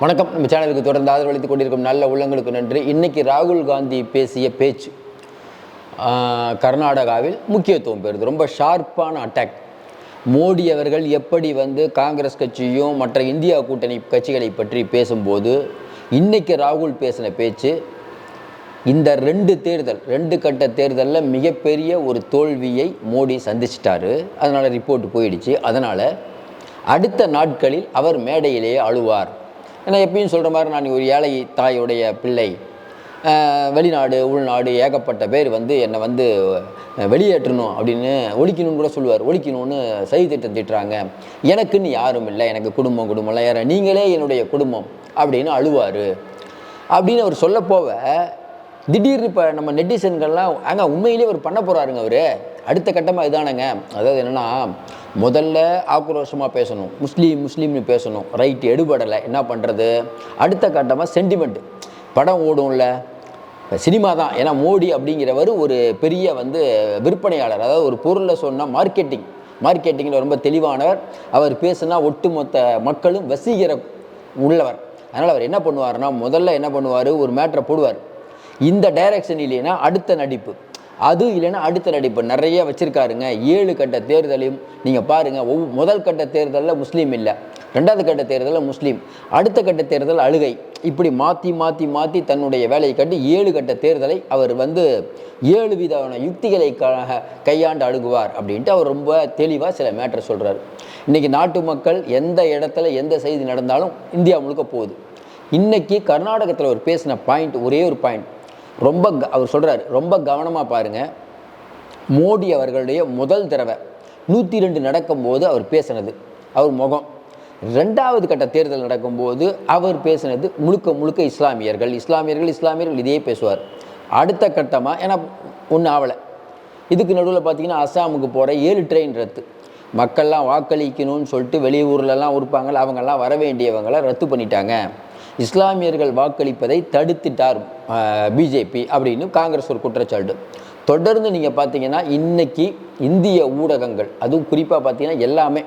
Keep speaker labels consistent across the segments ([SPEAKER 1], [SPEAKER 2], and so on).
[SPEAKER 1] வணக்கம். நம்ம சேனலுக்கு தொடர்ந்து ஆதரவளித்துக் கொண்டிருக்கும் நல்ல உள்ளங்களுக்கு நன்றி. இன்றைக்கி ராகுல் காந்தி பேசிய பேச்சு கர்நாடகாவில் முக்கியத்துவம் பெறுது. ரொம்ப ஷார்ப்பான அட்டாக் மோடி அவர்கள் எப்படி வந்து காங்கிரஸ் கட்சியும் மற்ற இந்தியா கூட்டணி கட்சிகளை பற்றி பேசும்போது இன்றைக்கி ராகுல் பேசின பேச்சு இந்த ரெண்டு தேர்தல் ரெண்டு கட்ட தேர்தலில் மிகப்பெரிய ஒரு தோல்வியை மோடி சந்திச்சிட்டாரு. அதனால் ரிப்போர்ட் போயிடுச்சு. அதனால் அடுத்த நாட்களில் அவர் மேடையிலேயே அழுவார். ஏன்னா எப்பயும் சொல்கிற மாதிரி நான் ஒரு ஏழை தாயுடைய பிள்ளை. வெளிநாடு உள்நாடு ஏகப்பட்ட பேர் வந்து என்னை வந்து வெளியேற்றணும் அப்படின்னு ஒழிக்கணும்னு கூட சொல்லுவார். ஒழிக்கணும்னு சதி திட்டம் திட்டுறாங்க. எனக்குன்னு யாரும் இல்லை. எனக்கு குடும்பம் குடும்பம்லாம் யார நீங்களே என்னுடைய குடும்பம் அப்படின்னு அழுவார். அப்படின்னு அவர் சொல்ல திடீர்னு இப்போ நம்ம நெட்டிசன்கள்லாம் அங்கே உண்மையிலேயே அவர் பண்ண போகிறாருங்க அவர். அடுத்த கட்டமாக இதானங்க. அதாவது என்னென்னா முதல்ல ஆக்ரோஷமாக பேசணும். முஸ்லீம் முஸ்லீம்னு பேசணும். ரைட் எடுபடலை. என்ன பண்ணுறது அடுத்த கட்டமாக சென்டிமெண்ட் படம் ஓடும்ல. சினிமா தான். ஏன்னா மோடி அப்படிங்கிறவர் ஒரு பெரிய வந்து விற்பனையாளர். அதாவது ஒரு பொருளை சொன்னால் மார்க்கெட்டிங் மார்க்கெட்டிங்கில் ரொம்ப தெளிவானவர். அவர் பேசுனா ஒட்டுமொத்த மக்களும் வசீகர உள்ளவர். அதனால் அவர் என்ன பண்ணுவார்னா முதல்ல என்ன பண்ணுவார்? ஒரு மேட்ரை போடுவார். இந்த டைரக்ஷன் இல்லைன்னா அடுத்த நடிப்பு. அது இல்லைன்னா அடுத்த நடிப்பு. நிறைய வச்சுருக்காருங்க. ஏழு கட்ட தேர்தலையும் நீங்கள் பாருங்கள் ஒவ் முதல் கட்ட தேர்தலில் முஸ்லீம் இல்லை. ரெண்டாவது கட்ட தேர்தலில் முஸ்லீம். அடுத்த கட்ட தேர்தல் அழுகை. இப்படி மாற்றி மாற்றி மாற்றி தன்னுடைய வேலையை கட்டி ஏழு கட்ட தேர்தலை அவர் வந்து ஏழு விதமான யுக்திகளை கையாண்டு அழுகுவார் அப்படின்ட்டு அவர் ரொம்ப தெளிவாக சில மேட்டர் சொல்கிறார் இன்றைக்கி நாட்டு மக்கள் எந்த இடத்துல எந்த செய்தி நடந்தாலும் இந்தியா முழுக்க போகுது. இன்றைக்கி கர்நாடகத்தில் அவர் பேசின பாயிண்ட் ஒரே ஒரு பாயிண்ட் ரொம்ப க- அவர் சொல்கிறார் ரொம்ப கவனமாக பாருங்கள் மோடி அவர்களுடைய முதல் தடவை நூற்றி ரெண்டு நடக்கும்போது அவர் பேசினது அவர் முகம். ரெண்டாவது கட்ட தேர்தல் நடக்கும்போது அவர் பேசினது முழுக்க முழுக்க இஸ்லாமியர்கள் இஸ்லாமியர்கள் இஸ்லாமியர்கள் இதையே பேசுவார். அடுத்த கட்டமாக ஏன்னா ஒன்றும் ஆவலை. இதுக்கு நடுவில் பார்த்தீங்கன்னா அஸ்ஸாமுக்கு போகிற ஏழு ட்ரெயின் ரத்து. மக்கள்லாம் வாக்களிக்கணும்னு சொல்லிட்டு வெளியூர்லலாம் இருப்பாங்கள்ல அவங்கெல்லாம் வர வேண்டியவங்களை ரத்து பண்ணிட்டாங்க. இஸ்லாமியர்கள் வாக்களிப்பதை தடுத்துட்டார் பிஜேபி அப்படின்னு காங்கிரஸ் ஒரு குற்றச்சாட்டு. தொடர்ந்து நீங்கள் பார்த்தீங்கன்னா இன்னைக்கு இந்திய ஊடகங்கள் அதுவும் குறிப்பாக பார்த்தீங்கன்னா எல்லாமே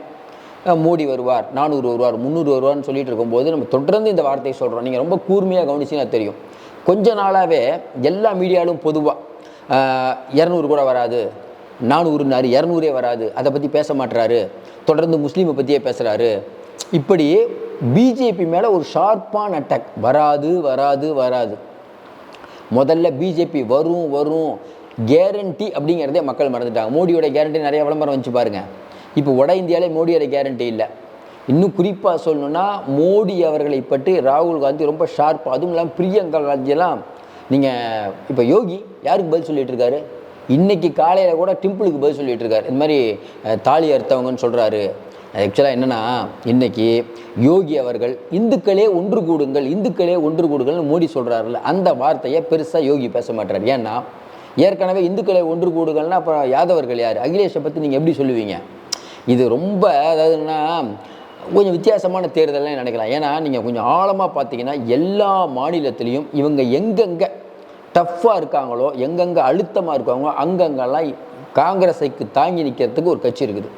[SPEAKER 1] மோடி வருவார் நானூறு வருவார் முந்நூறு வருவார்னு சொல்லிட்டு இருக்கும்போது நம்ம தொடர்ந்து இந்த வார்த்தையை சொல்கிறோம் நீங்கள் ரொம்ப கூர்மையாக கவனிச்சிங்கன்னா தெரியும். கொஞ்ச நாளாகவே எல்லா மீடியாலும் பொதுவாக இரநூறு கூட வராது நானூறுனாரு இரநூறே வராது அதை பற்றி பேச மாட்டுறாரு தொடர்ந்து முஸ்லீமை பற்றியே பேசுகிறாரு இப்படி பிஜேபி மேலே ஒரு ஷார்ப்பான அட்டாக் வராது வராது வராது. முதல்ல பிஜேபி வரும் வரும். கேரண்டி அப்படிங்கிறதே மக்கள் மறந்துட்டாங்க. மோடியோட கேரண்டி நிறைய விளம்பரம் வச்சு பாருங்கள் இப்போ வட இந்தியாவிலே மோடியோட கேரண்டி இல்லை. இன்னும் குறிப்பாக சொல்லணுன்னா மோடி அவர்களை பற்றி ராகுல் காந்தி ரொம்ப ஷார்ப்பாக அதுவும் இல்லாமல் பிரியங்கா காந்தியெல்லாம் நீங்கள் இப்போ யோகி யாருக்கு பதில் சொல்லிகிட்டு இருக்காரு? இன்றைக்கி காலையில் கூட டிம்பிளுக்கு பதில் சொல்லிகிட்டு இருக்காரு. இந்த மாதிரி தாலி அறுத்தவங்கன்னு சொல்கிறாரு ஆக்சுவலாக என்னென்னா இன்றைக்கி யோகி அவர்கள் இந்துக்களே ஒன்று கூடுங்கள் இந்துக்களே ஒன்று கூடுங்கள்னு மோடி சொல்கிறாருல்ல அந்த வார்த்தையை பெருசாக யோகி பேச மாட்டார். ஏன்னா ஏற்கனவே இந்துக்களை ஒன்று கூடுங்கள்னா அப்புறம் யாதவர்கள் யார்? அகிலேஷை பற்றி நீங்கள் எப்படி சொல்லுவீங்க? இது ரொம்ப அதாவதுன்னா கொஞ்சம் வித்தியாசமான தேர்தல்னு நினைக்கலாம். ஏன்னா நீங்கள் கொஞ்சம் ஆழமாக பார்த்தீங்கன்னா எல்லா மாநிலத்திலையும் இவங்க எங்கெங்கே டஃப்பாக இருக்காங்களோ எங்கெங்கே அழுத்தமாக இருக்காங்களோ அங்கங்கெல்லாம் காங்கிரஸைக்கு தாங்கி நிற்கிறதுக்கு ஒரு கட்சி இருக்குது.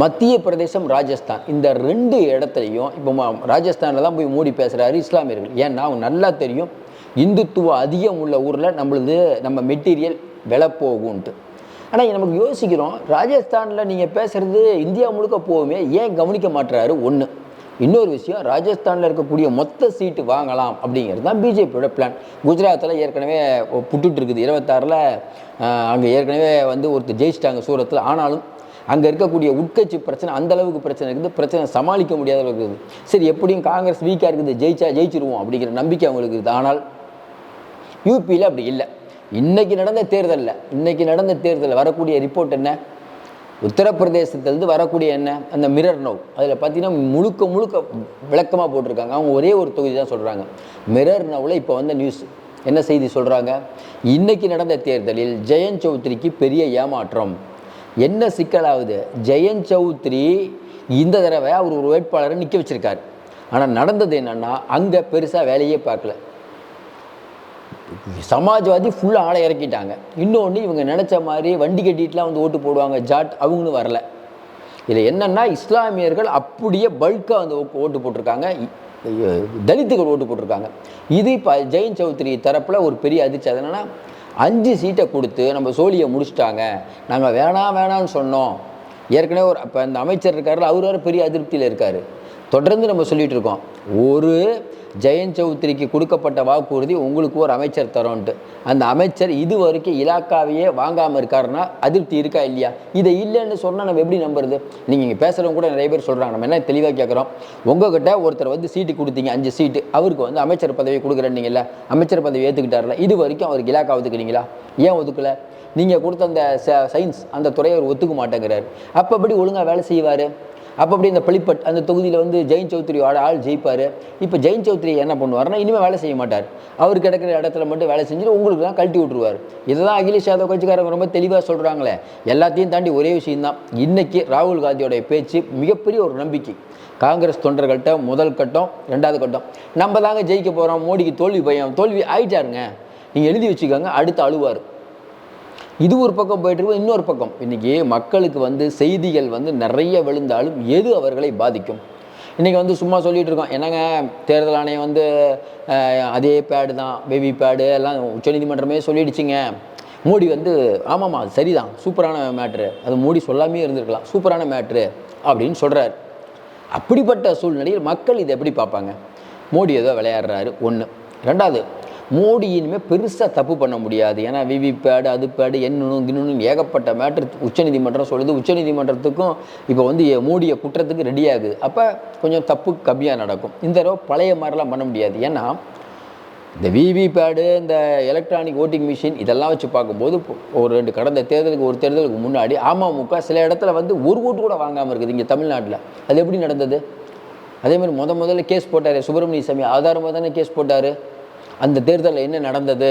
[SPEAKER 1] மத்திய பிரதேசம் ராஜஸ்தான். இந்த ரெண்டு இடத்துலையும் இப்போ ராஜஸ்தானில் தான் போய் மோடி பேசுகிறாரு இஸ்லாமியர்கள். ஏன்னா அவங்க நல்லா தெரியும் இந்துத்துவம் அதிகம் உள்ள ஊரில் நம்மளுது நம்ம மெட்டீரியல் விலை போகும்ன்ட்டு. ஆனால் நமக்கு யோசிக்கிறோம் ராஜஸ்தானில் நீங்கள் பேசுகிறது இந்தியா முழுக்க போகுமே ஏன் கவனிக்க மாட்டுறாரு ஒன்று இன்னொரு விஷயம் ராஜஸ்தானில் இருக்கக்கூடிய மொத்த சீட்டு வாங்கலாம் அப்படிங்கிறது தான் பிஜேபியோட பிளான் குஜராத்தில் ஏற்கனவே புட்டுட்டு இருக்குது. இருபத்தாறில் அங்கே ஏற்கனவே வந்து ஒருத்தர் ஜெயிச்சிட்டாங்க சூரத்தில் ஆனாலும் அங்கே இருக்கக்கூடிய உட்கட்சி பிரச்சனை அந்த அளவுக்கு பிரச்சனை இருக்குது. பிரச்சனை சமாளிக்க முடியாத அளவுக்கு இருக்குது. சரி எப்படியும் காங்கிரஸ் வீக்காக இருக்குது ஜெயிச்சா ஜெயிச்சிருவோம் அப்படிங்கிற நம்பிக்கை அவங்களுக்கு இருக்குது. ஆனால் யூபியில் அப்படி இல்லை. இன்றைக்கி நடந்த தேர்தலில் இன்றைக்கி நடந்த தேர்தலில் வரக்கூடிய ரிப்போர்ட் என்ன? உத்தரப்பிரதேசத்திலிருந்து வரக்கூடிய என்ன? அந்த மிரர் நோவ் அதில் பார்த்தீங்கன்னா முழுக்க முழுக்க விளக்கமாக போட்டிருக்காங்க. அவங்க ஒரே ஒரு தொகுதி தான் சொல்கிறாங்க மிரர் நோவில் இப்போ வந்த நியூஸ் என்ன செய்தி சொல்கிறாங்க இன்றைக்கி நடந்த தேர்தலில் ஜெயந்த் சௌத்ரிக்கு பெரிய ஏமாற்றம். என்ன சிக்கலாகுது ஜெயந்த் சௌத்ரி இந்த தடவை அவர் ஒரு வேட்பாளரை நிற்க வச்சிருக்காரு. ஆனால் நடந்தது என்னன்னா அங்கே பெருசாக வேலையே பார்க்கல. சமாஜ்வாதி ஃபுல்லாக ஆளை இறக்கிட்டாங்க. இன்னொன்று இவங்க நினச்ச மாதிரி வண்டி கட்டிட்டுலாம் வந்து ஓட்டு போடுவாங்க. ஜாட் அவங்களும் வரல. இதில் என்னென்னா இஸ்லாமியர்கள் அப்படியே பல்காக வந்து ஓ- ஓட்டு போட்டிருக்காங்க. தலித்துகள் ஓட்டு போட்டிருக்காங்க. இது இப்போ ஜெயின் சௌத்ரி தரப்பில் ஒரு பெரிய அதிர்ச்சி. அது என்னென்னா அஞ்சு சீட்டை கொடுத்து நம்ம சோழியை முடிச்சிட்டாங்க. நாங்கள் வேணாம் வேணாம்னு சொன்னோம். ஏற்கனவே ஒரு இப்போ அந்த அமைச்சர் இருக்காருல்ல அவர் வேறு பெரிய அதிருப்தியில் இருக்கார். தொடர்ந்து நம்ம சொல்லிகிட்டு இருக்கோம். ஒரு ஜெயந்த் சௌத்ரிக்கு கொடுக்கப்பட்ட வாக்குறுதி உங்களுக்கு ஒரு அமைச்சர் தரோன்ட்டு. அந்த அமைச்சர் இது வரைக்கும் இலாக்காவையே வாங்காமல் இருக்காருன்னா அதிருப்தி இருக்கா இல்லையா? இதை இல்லைன்னு சொன்னால் நம்ம எப்படி நம்புறது? நீங்கள் இங்கே பேசுகிறவங்க கூட நிறைய பேர் சொல்கிறாங்க நம்ம என்ன தெளிவாக கேட்குறோம் உங்ககிட்ட ஒருத்தர் வந்து சீட்டு கொடுத்தீங்க அஞ்சு சீட்டு. அவருக்கு வந்து அமைச்சர் பதவி கொடுக்குறேன்னீங்கல்ல அமைச்சர் பதவி ஏற்றுக்கிட்டார்ல இது வரைக்கும் அவருக்கு இலாக்கா ஒதுக்குறீங்களா ஏன் ஒதுக்கல? நீங்கள் கொடுத்த அந்த சயின்ஸ் அந்த துறையை அவர் ஒத்துக்க மாட்டேங்கிறார். அப்போ எப்படி ஒழுங்காக வேலை செய்வார்? அப்போ அப்படி இந்த பளிப்பட் அந்த தொகுதியில் வந்து ஜெயின் சௌத்ரியோட ஆள் ஜெயிப்பார். இப்போ ஜெயின் சௌத்ரி என்ன பண்ணுவார்னா இனிமேல் வேலை செய்ய மாட்டார். அவர் கிடக்கிற இடத்துல மட்டும் வேலை செஞ்சுட்டு உங்களுக்கு தான் கழட்டி விட்டுருவார். இதுதான் அகிலேஷ் யாதவ் கட்சிக்காரங்க ரொம்ப தெளிவாக சொல்கிறாங்களே எல்லாத்தையும் தாண்டி ஒரே விஷயம்தான். இன்றைக்கி ராகுல் காந்தியோடைய பேச்சு மிகப்பெரிய ஒரு நம்பிக்கை. காங்கிரஸ் தொண்டர்கள்ட்ட முதல் கட்டம் ரெண்டாவது கட்டம். நம்ம தாங்க ஜெயிக்க போகிறோம் மோடிக்கு தோல்வி பயம் தோல்வி ஆயிட்டாருங்க. நீங்கள் எழுதி வச்சுக்கோங்க அடுத்து அழுவார். இது ஒரு பக்கம் போயிட்டுருக்கும் இன்னொரு பக்கம். இன்றைக்கி மக்களுக்கு வந்து செய்திகள் வந்து நிறைய விழுந்தாலும் எது அவர்களை பாதிக்கும்? இன்றைக்கி வந்து சும்மா சொல்லிகிட்டு இருக்கோம் என்னங்க தேர்தல் ஆணையம் வந்து அதே பேடு தான் பேபி பேடு எல்லாம் உச்சநீதிமன்றமே சொல்லிடுச்சிங்க. மோடி வந்து ஆமாம்மா அது சரிதான் சூப்பரான மேட்ரு அது மோடி சொல்லாமே இருந்திருக்கலாம் சூப்பரான மேட்ரு அப்படின்னு சொல்கிறார் அப்படிப்பட்ட சூழ்நிலையில் மக்கள் இதை எப்படி பார்ப்பாங்க? மோடி ஏதோ விளையாடுறாரு ஒன்று ரெண்டாவது மோடி இனிமேல் பெருசாக தப்பு பண்ண முடியாது. ஏன்னா விவிபேடு அது பேடு என்னணும் கிண்ணணும் ஏகப்பட்ட மேட்ரு உச்சநீதிமன்றம் சொல்லுது. உச்சநீதிமன்றத்துக்கும் இப்போ வந்து மோடியை குற்றத்துக்கு ரெடியாகுது அப்போ கொஞ்சம் தப்பு கம்மியாக நடக்கும். இந்த தடவை பழைய மாதிரிலாம் பண்ண முடியாது. ஏன்னா இந்த விவி பேடு இந்த எலக்ட்ரானிக் ஓட்டிங் மிஷின் இதெல்லாம் வச்சு பார்க்கும்போது ஒரு ரெண்டு கடந்த தேர்தலுக்கு ஒரு தேர்தலுக்கு முன்னாடி அமமுக சில இடத்துல வந்து ஒரு ஓட்டு கூட வாங்காமல் இருக்குது இங்கே தமிழ்நாட்டில். அது எப்படி நடந்தது? அதேமாதிரி முத முதல்ல கேஸ் போட்டார் சுப்பிரமணிய சாமி. ஆதாரமாக தானே கேஸ் போட்டார்? அந்த தேர்தலில் என்ன நடந்தது?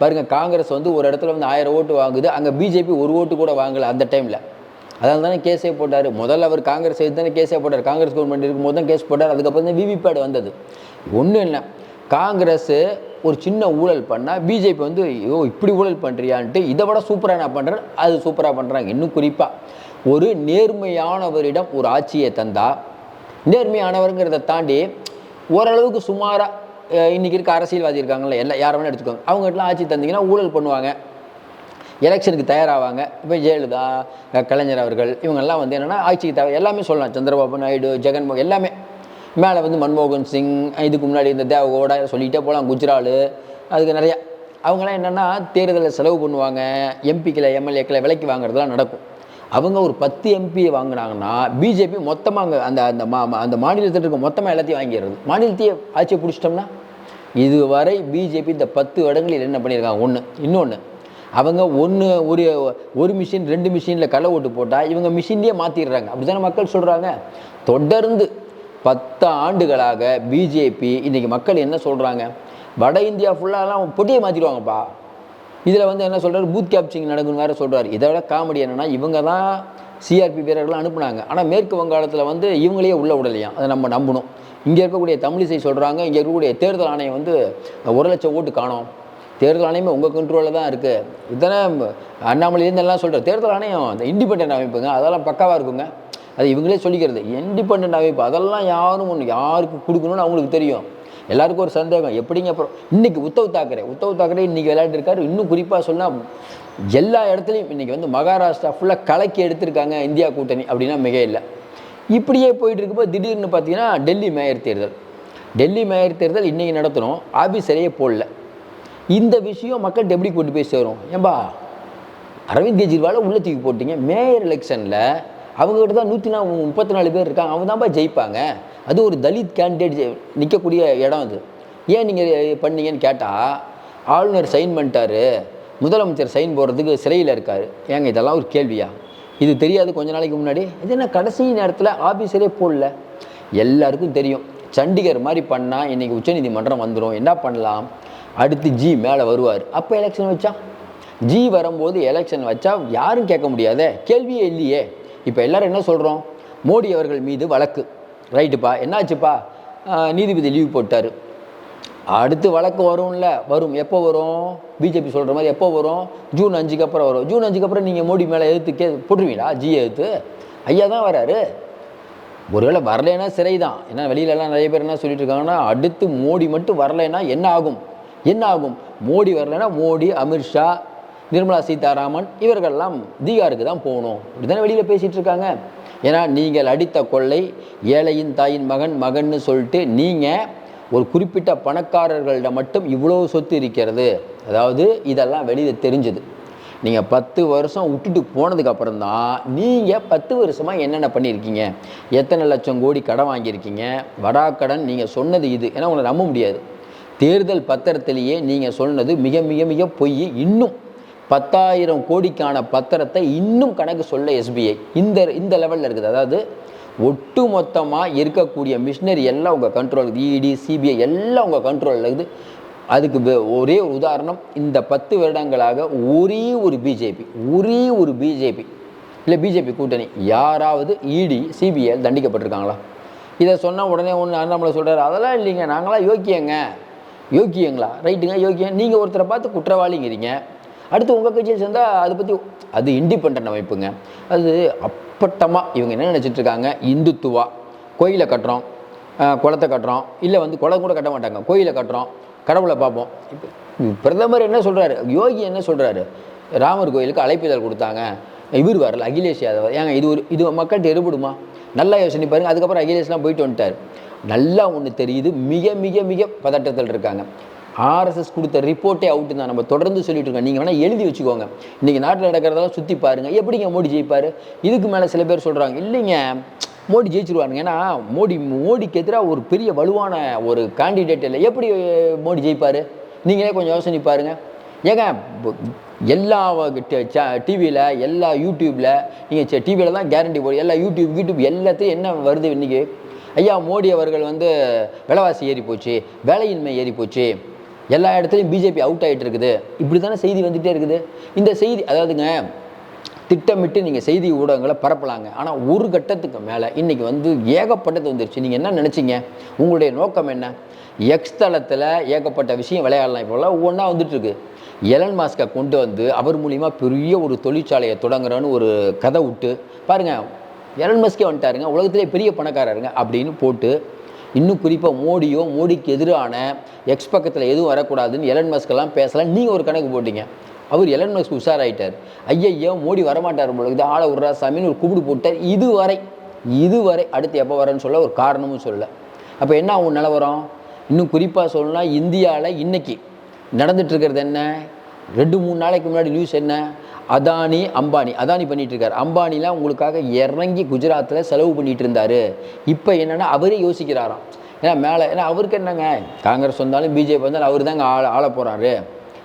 [SPEAKER 1] பாருங்கள் காங்கிரஸ் வந்து ஒரு இடத்துல வந்து ஆயிரம் ஓட்டு வாங்குது. அங்கே பிஜேபி ஒரு ஓட்டு கூட வாங்கலை அந்த டைமில் அதனால தானே கேஸே போட்டார். முதல்ல அவர் காங்கிரஸ் எடுத்து தானே கேஸே போட்டார். காங்கிரஸ் கவர்மெண்ட் இருக்கும்போது தான் கேஸ் போட்டார். அதுக்கப்புறம் தான் விவிபேட் வந்தது. ஒன்றும் இல்லை. காங்கிரஸ் ஒரு சின்ன ஊழல் பண்ணால் பிஜேபி வந்து ஐயோ இப்படி ஊழல் பண்ணுறியான்ட்டு இதை விட சூப்பராக நான் பண்ணுறேன் அது சூப்பராக பண்ணுறாங்க இன்னும் குறிப்பாக ஒரு நேர்மையானவரிடம் ஒரு ஆட்சியை தந்தால் நேர்மையானவருங்கிறத தாண்டி ஓரளவுக்கு சுமாராக இன்றைக்கி இருக்க அரசியல்வாதி இருக்காங்களே எல்லாம் யாரை வேணால் எடுத்துக்கோங்க. அவங்ககிட்டலாம் ஆட்சி தந்தீங்கன்னா ஊழல் பண்ணுவாங்க. எலெக்ஷனுக்கு தயாராவாங்க. இப்போ ஜெயலலிதா கலைஞர் அவர்கள் இவங்கெல்லாம் வந்து என்னென்னா ஆட்சிக்கு தயார் எல்லாமே சொல்லலாம். சந்திரபாபு நாயுடு ஜெகன்மோகன் எல்லாமே. மேலே வந்து மன்மோகன் சிங் இதுக்கு முன்னாடி இந்த தேவகோட சொல்லிகிட்டே போகலாம். குஜ்ரால் அதுக்கு நிறையா. அவங்களாம் என்னென்னா தேர்தலில் செலவு பண்ணுவாங்க. எம்பிக்களை எம்எல்ஏக்களை விலைக்கு வாங்குறதுலாம் நடக்கும். அவங்க ஒரு பத்து எம்பியை வாங்கினாங்கன்னா பிஜேபி மொத்தமாக அங்கே அந்த அந்த மா மா- அந்த மாநிலத்தில் இருக்க மொத்தமாக எல்லாத்தையும் வாங்கிடுறது. மாநிலத்தையே ஆட்சியை பிடிச்சிட்டோம்னா இதுவரை பிஜேபி இந்த பத்து இடங்களில் என்ன பண்ணியிருக்காங்க? ஒன்று இன்னொன்று அவங்க ஒன்று ஒரு ஒரு மிஷின் ரெண்டு மிஷினில் களை ஓட்டு போட்டால் இவங்க மிஷின்லேயே மாற்றிடுறாங்க அப்படி தானே மக்கள் சொல்கிறாங்க தொடர்ந்து பத்து ஆண்டுகளாக பிஜேபி இன்றைக்கி மக்கள் என்ன சொல்கிறாங்க வட இந்தியா ஃபுல்லாலாம் பொட்டியை மாற்றிடுவாங்கப்பா இதில் வந்து என்ன சொல்கிறார் பூத் கேப்சிங் நடக்குன்னு வேறு சொல்கிறார் இதை விட காமெடி என்னென்னா இவங்க தான் சிஆர்பி வீரர்கள் அனுப்புனாங்க. ஆனால் மேற்கு வங்காளத்தில் வந்து இவங்களையே உள்ள விடலையாம். அதை நம்ம நம்பணும். இங்கே இருக்கக்கூடிய தமிழிசை சொல்கிறாங்க இங்கே இருக்கக்கூடிய தேர்தல் ஆணையம் வந்து ஒரு லட்சம் ஓட்டு காணோம். தேர்தல் ஆணையமே உங்கள் கண்ட்ரோலில் தான் இருக்குது இதெல்லாம் அண்ணாமலையிலேருந்து எல்லாம் சொல்கிற தேர்தல் ஆணையம் இந்த இண்டிபெண்டன்ட் அமைப்புங்க அதெல்லாம் பக்காவாக இருக்குங்க. அது இவங்களே சொல்லிக்கிறது. இண்டிபெண்டன்ட் அமைப்பு அதெல்லாம் யாரும் ஒன்று யாருக்கு கொடுக்கணும்னு அவங்களுக்கு தெரியும். எல்லாருக்கும் ஒரு சந்தேகம். எப்படிங்க அப்புறம்? இன்னைக்கு உத்தவ் தாக்கரே உத்தவ் தாக்கரே இன்னைக்கு விளையாட்டு இருக்காரு இன்னும் குறிப்பாக சொன்னால் எல்லா இடத்துலையும் இன்னைக்கு வந்து மகாராஷ்டிரா ஃபுல்லாக கலக்கி எடுத்திருக்காங்க இந்தியா கூட்டணி அப்படின்னா மிக இல்லை. இப்படியே போயிட்டு இருக்கும்போது திடீர்னு பார்த்தீங்கன்னா டெல்லி மேயர் தேர்தல். டெல்லி மேயர் தேர்தல் இன்னைக்கு நடத்தணும். ஆஃபீஸரையே போடல. இந்த விஷயம் மக்கள்கிட்ட எப்படி கொண்டு போய் சேரும்? ஏன்பா அரவிந்த் கெஜ்ரிவாலை உள்ள தூக்கி போட்டீங்க. மேயர் எலெக்ஷனில் அவங்ககிட்ட தான் நூற்றி நா முப்பத்தி நாலு பேர் இருக்காங்க. அவங்க தான்ப்பா ஜெயிப்பாங்க. அது ஒரு தலித் கேண்டிடேட் நிற்கக்கூடிய இடம் அது. ஏன் நீங்கள் பண்ணீங்கன்னு கேட்டால் ஆளுநர் சைன் பண்ணிட்டாரு. முதலமைச்சர் சைன் போடுறதுக்கு சிறையில் இருக்கார். ஏங்க இதெல்லாம் ஒரு கேள்வியா? இது தெரியாது கொஞ்ச நாளைக்கு முன்னாடி. இது என்ன கடைசி நேரத்தில் ஆஃபீஸரே போடல? எல்லாருக்கும் தெரியும். சண்டிகர் மாதிரி பண்ணால் இன்றைக்கி உச்சநீதிமன்றம் வந்துடும் என்ன பண்ணலாம்? அடுத்து ஜி மேலே வருவார். அப்போ எலெக்ஷன் வச்சா? ஜி வரும்போது எலெக்ஷன் வச்சா யாரும் கேட்க முடியாதே? கேள்வியே இல்லையே. இப்போ எல்லாரும் என்ன சொல்கிறோம் மோடி அவர்கள் மீது வழக்கு. ரைட்டுப்பா. என்னாச்சுப்பா? நீதிபதி லீவ் போட்டார். அடுத்து வழக்கு வரும்ல. வரும். எப்போ வரும்? பிஜேபி சொல்கிற மாதிரி எப்போ வரும்? ஜூன் அஞ்சுக்கு அப்புறம் வரும். ஜூன் அஞ்சுக்கு அப்புறம் நீங்கள் மோடி மேலே எதிர்த்து கே போட்டுருவீங்களா? ஜி எதிர்த்து? ஐயா தான் வராரு. ஒருவேளை வரலைன்னா சிறை தான் ஏன்னா வெளியிலலாம் நிறைய பேர் என்ன சொல்லிட்டு இருக்காங்கன்னா அடுத்து மோடி மட்டும் வரலைன்னா என்ன ஆகும்? என்ன ஆகும்? மோடி வரலைன்னா மோடி அமித்ஷா நிர்மலா சீதாராமன் இவர்கள்லாம் தீகாருக்கு தான் போகணும். இப்படிதானே வெளியில் பேசிகிட்டு இருக்காங்க. ஏன்னா நீங்கள் அடித்த கொள்ளை ஏழையின் தாயின் மகன் மகன்னு சொல்லிட்டு நீங்கள் ஒரு குறிப்பிட்ட பணக்காரர்களிடம் மட்டும் இவ்வளோ சொத்து இருக்கிறது. அதாவது இதெல்லாம் வெளியில் தெரிஞ்சது. நீங்கள் பத்து வருஷம் விட்டுட்டு போனதுக்கப்புறம் தான் நீங்கள் பத்து வருஷமாக என்னென்ன பண்ணியிருக்கீங்க? எத்தனை லட்சம் கோடி கடன் வாங்கியிருக்கீங்க? வடாக்கடன் நீங்கள் சொன்னது இது. ஏன்னா உங்களை நம்ப முடியாது. தேர்தல் பத்திரத்திலேயே நீங்கள் சொன்னது மிக மிக மிக பொய். இன்னும் பத்தாயிரம் கோடிக்கான பத்திரத்தை இன்னும் கணக்கு சொல்ல எஸ்பிஐ இந்த இந்த லெவலில் இருக்குது. அதாவது ஒட்டு மொத்தமாக இருக்கக்கூடிய மிஷினரி எல்லாம் உங்கள் கண்ட்ரோல் இடி சிபிஐ எல்லாம் உங்கள் கண்ட்ரோலில் இருக்குது. அதுக்கு ஒரே ஒரு உதாரணம். இந்த பத்து வருடங்களாக ஒரே ஒரு பிஜேபி ஒரே ஒரு பிஜேபி இல்லை பிஜேபி கூட்டணி யாராவது இடி சிபிஐ தண்டிக்கப்பட்டிருக்காங்களா? இதை சொன்னால் உடனே ஒன்று அண்ணாமலை சொல்கிறார் அதெல்லாம் இல்லைங்க நாங்களாம் யோக்கியங்க. யோக்கியங்களா? ரைட்டுங்க யோக்கியம். நீங்கள் ஒருத்தரை பார்த்து குற்றவாளிங்கிறீங்க. அடுத்து உங்கள் கட்சியில் சேர்ந்தால் அதை பற்றி அது இண்டிபெண்ட் அமைப்புங்க. அது அப்பட்டமாக இவங்க என்ன நினச்சிட்டு இருக்காங்க? இந்துத்துவா. கோயிலை கட்டுறோம் குளத்தை கட்டுறோம் இல்லை வந்து குளம் கூட கட்ட மாட்டாங்க. கோயிலை கட்டுறோம் கடவுளை பார்ப்போம். இப்போ பிரதமர் என்ன சொல்கிறாரு யோகி என்ன சொல்கிறாரு ராமர் கோயிலுக்கு அழைப்பிதழ் கொடுத்தாங்க. இவர் வரல அகிலேஷ் யாதவ். ஏங்க இது ஒரு இது மக்கள்கிட்ட எடுபடுமா நல்லா யோசனை பாருங்க. அதுக்கப்புறம் அகிலேஷ்லாம் போயிட்டு வந்துட்டார். நல்லா ஒன்று தெரியுது. மிக மிக மிக பதட்டத்தில் இருக்காங்க. ஆர்எஸ்எஸ் கொடுத்த ரிப்போர்ட்டே அவுட்டு தான். நம்ம தொடர்ந்து சொல்லிட்டு இருக்கோம். நீங்கள் வேணால் எழுதி வச்சுக்கோங்க. இன்றைக்கி நாட்டில் நடக்கிறதெல்லாம் சுற்றி பாருங்கள் எப்படிங்க மோடி ஜெயிப்பார்? இதுக்கு மேலே சில பேர் சொல்கிறாங்க இல்லைங்க மோடி ஜெயிச்சிருவாருங்க. ஏன்னா மோடி மோடிக்கு எதிராக ஒரு பெரிய வலுவான ஒரு கேண்டிடேட் இல்லை. எப்படி மோடி ஜெயிப்பார்? நீங்களே கொஞ்சம் யோசனை பாருங்க. ஏங்க எல்லா டிவியில் எல்லா யூடியூப்பில் நீங்கள் டிவியில் தான் கேரண்டி போடு எல்லா யூடியூப் யூடியூப் எல்லாத்தையும் என்ன வருது இன்றைக்கி ஐயா மோடி அவர்கள் வந்து விலைவாசி ஏறி போச்சு வேலையின்மை ஏறி போச்சு. எல்லா இடத்துலையும் பிஜேபி அவுட் ஆகிட்டு இருக்குது. இப்படி தானே செய்தி வந்துகிட்டே இருக்குது? இந்த செய்தி அதாவதுங்க திட்டமிட்டு நீங்கள் செய்தி ஊடகங்களை பரப்பலாங்க. ஆனால் ஒரு கட்டத்துக்கு மேலே இன்றைக்கி வந்து ஏகப்பட்டது வந்துருச்சு. நீங்கள் என்ன நினச்சிங்க? உங்களுடைய நோக்கம் என்ன? எக்ஸ் தளத்தில் ஏகப்பட்ட விஷயம் விளையாடலாம். இப்போலாம் ஒவ்வொன்றா வந்துட்டுருக்கு. எலன் மாஸ்கை கொண்டு வந்து அவர் மூலிமா பெரிய ஒரு தொழிற்சாலையை தொடங்குறோன்னு ஒரு கதை விட்டு பாருங்கள் எலன் மாஸ்கே வந்துட்டாருங்க. உலகத்திலே பெரிய பணக்காரருங்க அப்படின்னு போட்டு இன்னும் குறிப்பாக மோடியோ மோடிக்கு எதிரான எக்ஸ் பக்கத்தில் எதுவும் வரக்கூடாதுன்னு எலன் மஸ்கெல்லாம் பேசலாம் நீங்கள் ஒரு கணக்கு போட்டீங்க. அவர் எலன் மஸ்க் உஷாராயிட்டார். ஐயையோ மோடி வரமாட்டார் போல ஆளை விட்றா சாமின்னு ஒரு கூப்பிடு போட்டார். இதுவரை இதுவரை அடுத்து எப்போ வரேன்னு சொல்ல ஒரு காரணமும் சொல்ல. அப்போ என்ன ஆகும் நிலவரம்? இன்னும் குறிப்பாக சொல்லணும்னா இந்தியாவில் இன்றைக்கி நடந்துட்டு இருக்கிறது என்ன? ரெண்டு மூணு நாளைக்கு முன்னாடி நியூஸ் என்ன? அதானி அம்பானி. அதானி பண்ணிட்டு அம்பானிலாம் உங்களுக்காக இறங்கி குஜராத்தில் செலவு பண்ணிகிட்டு இருந்தார் இப்போ என்னென்னா அவரே யோசிக்கிறாராம். ஏன்னா மேலே ஏன்னா அவருக்கு என்னங்க? காங்கிரஸ் வந்தாலும் பிஜேபி வந்தாலும் அவர் தாங்க ஆள ஆள போகிறாரு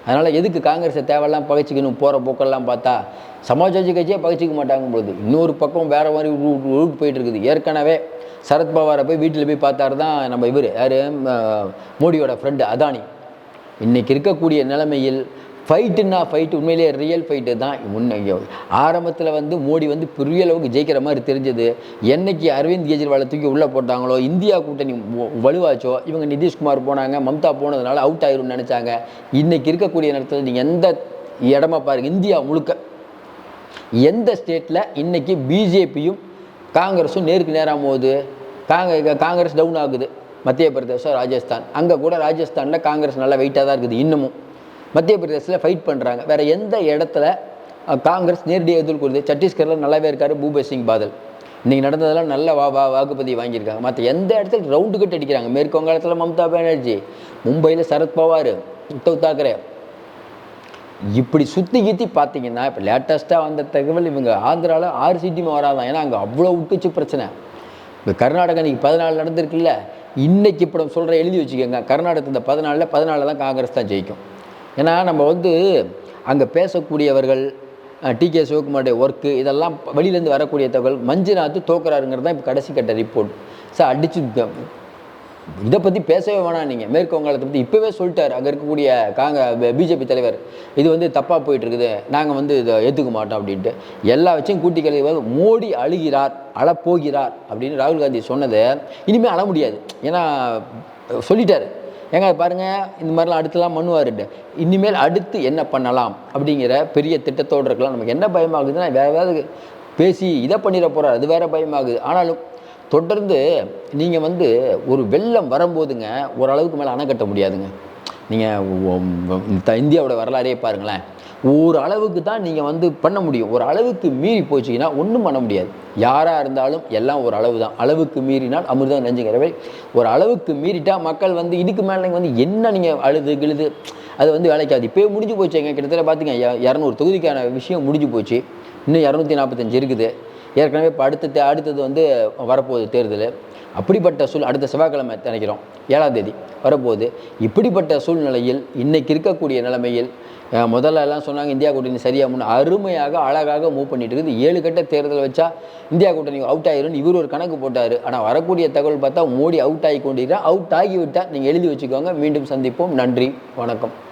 [SPEAKER 1] அதனால் எதுக்கு காங்கிரஸை தேவையெல்லாம் பகைச்சிக்கணும்? போகிற போக்கெல்லாம் பார்த்தா சமாஜ்வாதி கட்சியே பகைச்சிக்க மாட்டாங்க பொழுது இன்னொரு பக்கம் வேறு மாதிரி ரூட் போயிட்டு இருக்குது. ஏற்கனவே சரத்பவாரை போய் வீட்டில் போய் பார்த்தாரு தான் நம்ம இவர். யார்? மோடியோட ஃப்ரெண்டு அதானி. இன்றைக்கி இருக்கக்கூடிய நிலைமையில் ஃபைட்டுன்னா ஃபைட்டு உண்மையிலேயே ரியல் ஃபைட்டு தான். முன்ன ஆரம்பத்தில் வந்து மோடி வந்து பெரிய அளவுக்கு ஜெயிக்கிற மாதிரி தெரிஞ்சது. என்னைக்கு அரவிந்த் கெஜ்ரிவாலை தூக்கி உள்ளே போட்டாங்களோ இந்தியா கூட்டணி வலுவாச்சோ இவங்க நிதிஷ்குமார் போனாங்க மம்தா போனதுனால அவுட் ஆயிரும்னு நினச்சாங்க. இன்றைக்கி இருக்கக்கூடிய நேரத்தில் நீங்கள் எந்த இடமா பாருங்க இந்தியா முழுக்க. எந்த ஸ்டேட்டில் இன்றைக்கி பிஜேபியும் காங்கிரஸும் நேருக்கு நேராக போகுது காங்க காங்கிரஸ் டவுன் ஆகுது மத்திய பிரதேசம் ராஜஸ்தான். அங்கே கூட ராஜஸ்தானில் காங்கிரஸ் நல்லா வெயிட்டாக தான் இருக்குது இன்னமும். மத்திய பிரதேசத்தில் ஃபைட் பண்ணுறாங்க வேறு எந்த இடத்துல காங்கிரஸ் நேரடியாக எதிர்கொள்ளுது சத்தீஸ்கரில் நல்லாவே இருக்கார் பூபேஷ் சிங் பாதல். இன்றைக்கி நடந்ததெல்லாம் நல்ல வா வா வாக்குப்பதிவு வாங்கியிருக்காங்க. மற்ற எந்த இடத்துல ரவுண்டு கட்டு அடிக்கிறாங்க? மேற்கு வங்காளத்தில் மம்தா பானர்ஜி மும்பையில் சரத் பவார் உத்தவ் தாக்கரே. இப்படி சுற்றி கீத்தி பார்த்தீங்கன்னா இப்போ லேட்டஸ்ட்டாக வந்த தகவல் இவங்க ஆந்திராவில் ஆறு சீட்டுமே வராதான். ஏன்னா அங்கே அவ்வளோ விட்டுச்சு பிரச்சனை. இப்போ கர்நாடகா இன்றைக்கி பதினாலு நடந்திருக்குல்ல இன்றைக்கி இப்போ நம்ம சொல்கிற எழுதி வச்சுக்கோங்க. கர்நாடகத்தில் இந்த பதினாலில் பதினாலில் தான் காங்கிரஸ் தான் ஜெயிக்கும். ஏன்னா நம்ம வந்து அங்கே பேசக்கூடியவர்கள் டி. கே. சிவகுமாருடைய ஒர்க்கு இதெல்லாம் வெளியிலேருந்து வரக்கூடிய தகவல் மஞ்சுநாத் தோக்குறாருங்கிறது தான் இப்போ கடைசி கட்ட ரிப்போர்ட் சார் அடிச்சு இதை பற்றி பேசவே வேணாம் நீங்கள் மேற்கு வங்காளத்தை பற்றி இப்போவே சொல்லிட்டார். அங்கே இருக்கக்கூடிய காங்க பிஜேபி தலைவர் இது வந்து தப்பாக போயிட்டுருக்குது. நாங்கள் வந்து இதை ஏற்றுக்க மாட்டோம் அப்படின்ட்டு. எல்லா வச்சும் கூட்டி கழிவு மோடி அழுகிறார் அழப்போகிறார் அப்படின்னு ராகுல் காந்தி சொன்னதை இனிமேல் அழ முடியாது. ஏன்னா சொல்லிட்டாரு. ஏங்க பாருங்க இந்த மாதிரிலாம் அடுத்துலாம் பண்ணுவாருட்டு இனிமேல் அடுத்து என்ன பண்ணலாம் அப்படிங்கிற பெரிய திட்டத்தோடு இருக்கலாம். நமக்கு என்ன பயமாகுதுன்னா வேற ஏதாவது பேசி இதை பண்ணிட போகிறார் அது வேற பயமாகுது. ஆனாலும் தொடர்ந்து நீங்கள் வந்து ஒரு வெள்ளம் வரும்போதுங்க ஓரளவுக்கு மேலே அணை கட்ட முடியாதுங்க. நீங்கள் இந்தியாவோட வரலாறே பாருங்களேன். ஒரு அளவுக்கு தான் நீங்கள் வந்து பண்ண முடியும். ஒரு அளவுக்கு மீறி போச்சுங்கன்னா ஒன்றும் பண்ண முடியாது. யாராக இருந்தாலும் எல்லாம் ஒரு அளவு தான். அளவுக்கு மீறினால் அமிர்தம் நெஞ்சுங்கிறவை ஒரு அளவுக்கு மீறிட்டால் மக்கள் வந்து இதுக்கு மேலே நீங்கள் வந்து என்ன நீங்கள் அழுது கிழுது அது வந்து வேலைக்காது. இப்போயே முடிஞ்சு போச்சு. எங்கள் கிட்டத்தட்ட பார்த்தீங்க இரநூறு தொகுதிக்கான விஷயம் முடிஞ்சு போச்சு. இன்னும் இரநூத்தி நாற்பத்தஞ்சு இருக்குது. ஏற்கனவே இப்போ அடுத்த அடுத்தது வந்து வரப்போகுது தேர்தல். அப்படிப்பட்ட சூழ் அடுத்த செவ்வாய்க்கிழமை நினைக்கிறோம் ஏழாம் தேதி வரப்போகுது. இப்படிப்பட்ட சூழ்நிலையில் இன்றைக்கி இருக்கக்கூடிய நிலைமையில் அஹ், முதல்ல எல்லாம் சொன்னாங்க இந்தியா கூட்டணி சரியாக முன்னு அருமையாக அழகாக மூவ் பண்ணிட்டு இருக்குது. ஏழு கட்ட தேர்தல் வச்சா இந்தியா கூட்டணி அவுட் ஆயிரும்னு இவர் ஒரு கணக்கு போட்டார். ஆனால் வரக்கூடிய தகவல் பார்த்தா மோடி அவுட் ஆகி கொண்டிருக்கிறார் அவுட் ஆகிவிட்டால் நீங்கள் எழுதி வச்சுக்கோங்க. மீண்டும் சந்திப்போம். நன்றி. வணக்கம்.